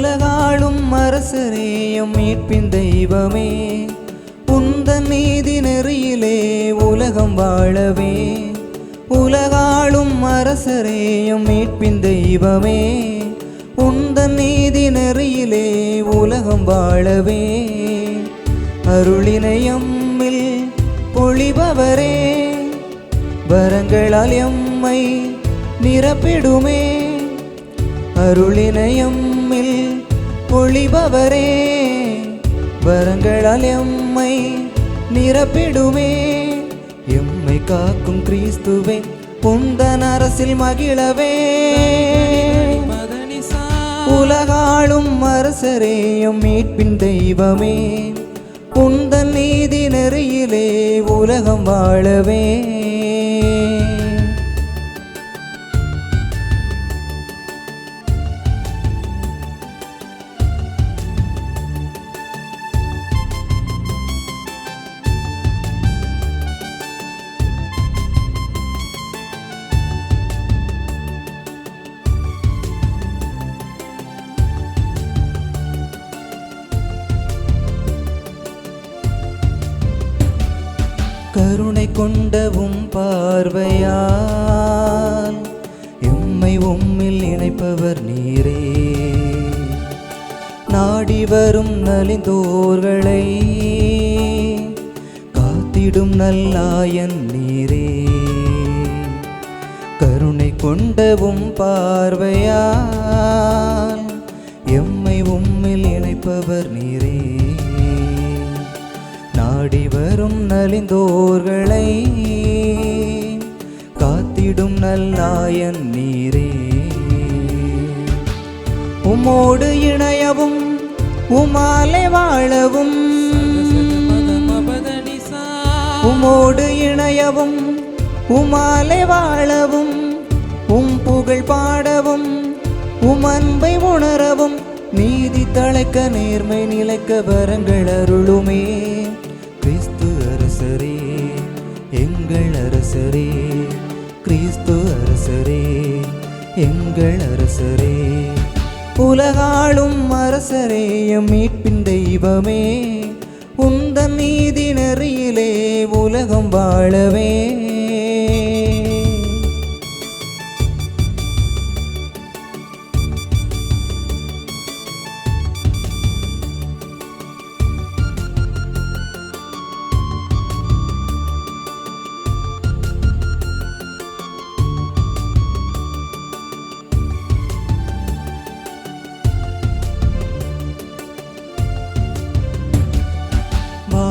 உலகாளும் அரசரேயம் மீட்பின் தெய்வமே. உந்த நீதி நெறியிலே உலகம் வாழவே. உலகாளும் அரசரேயம் மீட்பின் தெய்வமே. உந்த நீதி நெறியிலே உலகம் வாழவே. அருளினையம்மில் பொழிபவரே. வரங்களால் எம்மை நிரப்பிடுமே. அருளினையம்மில் பொழிபவரே வரங்களால் எம்மை நிரப்பிடுமே. எம்மை காக்கும் கிறிஸ்துவே புந்தன் அரசில் மகிழவே. உலகாளும் அரசரே எம் மீட்பின் தெய்வமே. புந்தன் நீதி நெறியிலே உலகம் வாழவே. கருணை கொண்டவும் பார்வையால் எம்மை உம்மில் இணைப்பவர் நீரே. நாடி வரும் நலிந்தோர்களை காத்திடும் நல்லாயன் நீரே. கருணை கொண்டவும் பார்வையால் எம்மை உம்மில் இணைப்பவர் நீரே. நாடி வரும் நலிந்தோர்களை காத்திடும் நல்லாயன் நீரே. உம்மோடு இணையவும் உமாலை வாழவும். உமோடு இணையவும் உமாலை வாழவும். உம் புகழ் பாடவும் உம் அன்பை உணரவும். நீதி தழைக்க நேர்மை நிலைக்க வரங்கள் அருளுமே. அரசரே கிறிஸ்து அரசரே எங்கள் அரசரே. உலகாளும் அரசரே எம் மீட்பின் தெய்வமே. உந்த நீதி நெறியிலே உலகம் வாழவே.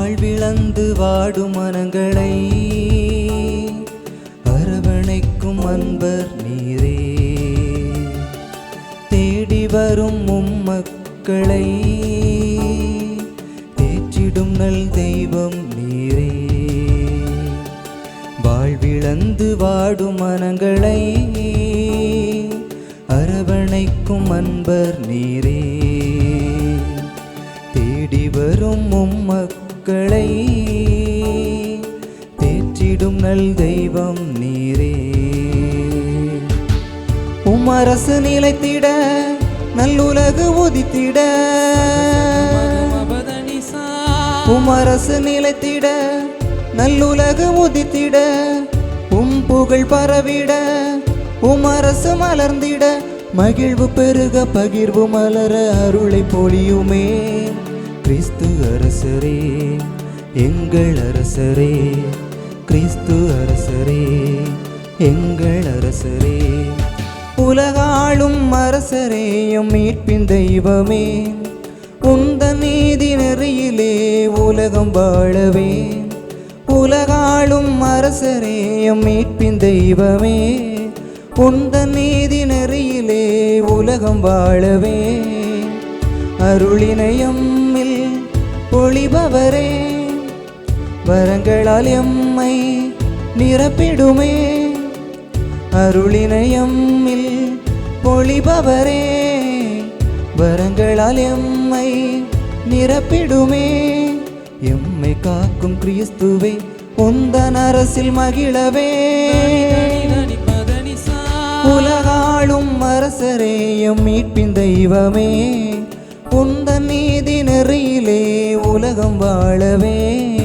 வாழ்விழந்து வாடும் மனங்களை அரவணைக்கும் அன்பர் நீரே. தேடி வரும் உம்மக்களை தேற்றிடும் நல் தெய்வம் நீரே. வாழ்விழந்து வாடும் மனங்களை அரவணைக்கும் அன்பர் நீரே. தேடி வரும் உம்மக்கள் தேற்றிடும் நல் தெய்வம் நீரே. உமரசு நிலைத்திட நல்லுலகு உதித்திட. உமரசு நிலைத்திட நல்லுலகு உதித்திட. உம் புகழ் பரவிட உமரசு மலர்ந்திட. மகிழ்வு பெருக பகிர்வு மலர அருளை பொழியுமே. கிறிஸ்து அரசரே எங்கள் அரசரே கிறிஸ்து அரசரே எங்கள் அரசரே. உலகாளும் அரசரே எம் மீட்பின் தெய்வமே உந்த நீதி நெறியிலே உலகம் வாழவே. உலகாளும் அரசரே எம் மீட்பின் தெய்வமே உந்த நீதி நெறியிலே உலகம் வாழவே. அருளினையம்மில் பொழிபவரே வரங்களால் எம்மை நிரப்பிடுமே. அருளினயம்மில் பொழிபவரே வரங்களால் எம்மை நிரப்பிடுமே. எம்மை காக்கும் கிறிஸ்துவே உந்தன் அரசில் மகிழவே. உலகாளும் அரசரே எம் மீட்பின் தெய்வமே. உந்தன் நீதி நெறியிலே உலகம் வாழவே.